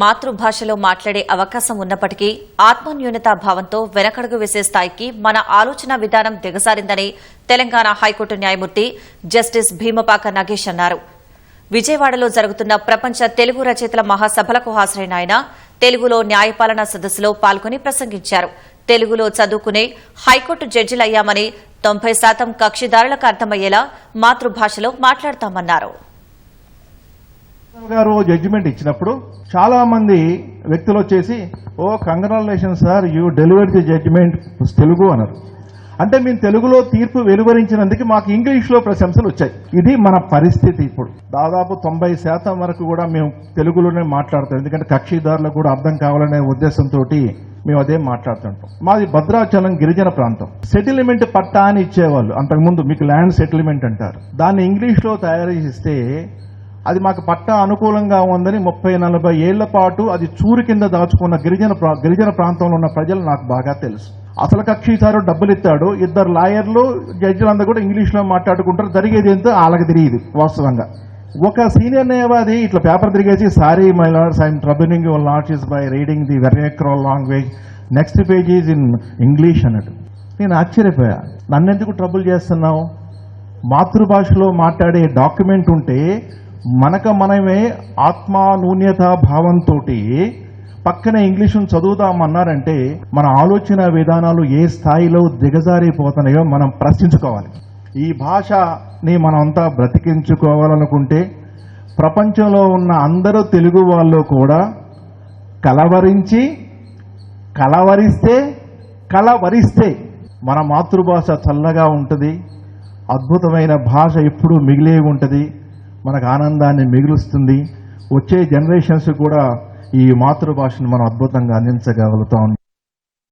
మాతృభాషలో మాట్లాడే అవకాశం ఉన్నప్పటికీ ఆత్మన్యూనతా భావంతో వెనకడుగు వేసే స్థాయికి మన ఆలోచన విధానం దిగజారిందని తెలంగాణ హైకోర్టు న్యాయమూర్తి జస్టిస్ భీమపాక నగేష్ అన్నారు. విజయవాడలో జరుగుతున్న ప్రపంచ తెలుగు రచయితల మహాసభలకు హాజరైన ఆయన తెలుగులో న్యాయపాలన సదస్సులో పాల్గొని ప్రసంగించారు. తెలుగులో చదువుకునే హైకోర్టు జడ్జిలయ్యామని తొంభై శాతం కక్షిదారులకు అర్థమయ్యేలా మాతృభాషలో మాట్లాడతామన్నారు. గారు జడ్జిమెంట్ ఇచ్చినప్పుడు చాలా మంది వ్యక్తులు వచ్చేసి ఓ congratulation sir you deliver the judgement Telugu అన్నారు అంటే మేము తెలుగులో తీర్పు వెలువరించినందుకు మాకు ఇంగ్లీష్లో ప్రశంసలు వచ్చాయి. ఇది మన పరిస్థితి ఇప్పుడు. దాదాపు తొంభై శాతం వరకు కూడా మేము తెలుగులోనే మాట్లాడతాం. ఎందుకంటే కక్షిదారులకు కూడా అర్థం కావాలనే ఉద్దేశంతో మేము అదే మాట్లాడుతుంటాం. మాది భద్రాచలం గిరిజన ప్రాంతం. సెటిల్మెంట్ పట్టా అని ఇచ్చేవాళ్ళు. అంతకుముందు మీకు ల్యాండ్ సెటిల్మెంట్ అంటారు. దాన్ని ఇంగ్లీష్లో తయారు చేస్తే అది మాకు పట్టా అనుకూలంగా ఉందని ముప్పై నలభై ఏళ్ళ పాటు అది చూరు కింద దాచుకున్న గిరిజన ప్రా- గిరిజన ప్రాంతంలో ఉన్న ప్రజలు నాకు బాగా తెలుసు. అసలు కక్షిసారు డబ్బులు ఇస్తాడు ఇద్దరు లాయర్లు జడ్జిలందరూ కూడా ఇంగ్లీష్లో మాట్లాడుకుంటారు జరిగేది ఎంతో వాళ్ళకి తెలియదు వాస్తవంగా. ఒక సీనియర్ న్యాయవాది ఇట్లా పేపర్ తిరిగేసి sorry my lords I'm troubling your lords by reading the vernacular language. Next page is in English అన్నట్టు. నేను ఆశ్చర్యపోయా. నన్నెందుకు ట్రబుల్ చేస్తున్నావు? మాతృభాషలో మాట్లాడే డాక్యుమెంట్ ఉంటే మనక మనమే ఆత్మానూన్యత భావంతో పక్కన ఇంగ్లీషును చదువుదామన్నారంటే మన ఆలోచన విధానాలు ఏ స్థాయిలో దిగజారిపోతున్నాయో మనం ప్రశ్నించుకోవాలి. ఈ భాషని మనమంతా బ్రతికించుకోవాలనుకుంటే ప్రపంచంలో ఉన్న అందరూ తెలుగు వాళ్ళు కూడా కలవరించి కలవరిస్తే కలవరిస్తే మన మాతృభాష చల్లగా ఉంటుంది అద్భుతమైన భాష ఎప్పుడూ మిగిలే ఉంటుంది. మనకు ఆనందాన్ని మిగులుస్తుంది. వచ్చే జనరేషన్స్ కూడా ఈ మాతృభాషను మనం అద్భుతంగా అందించగలుగుతాం.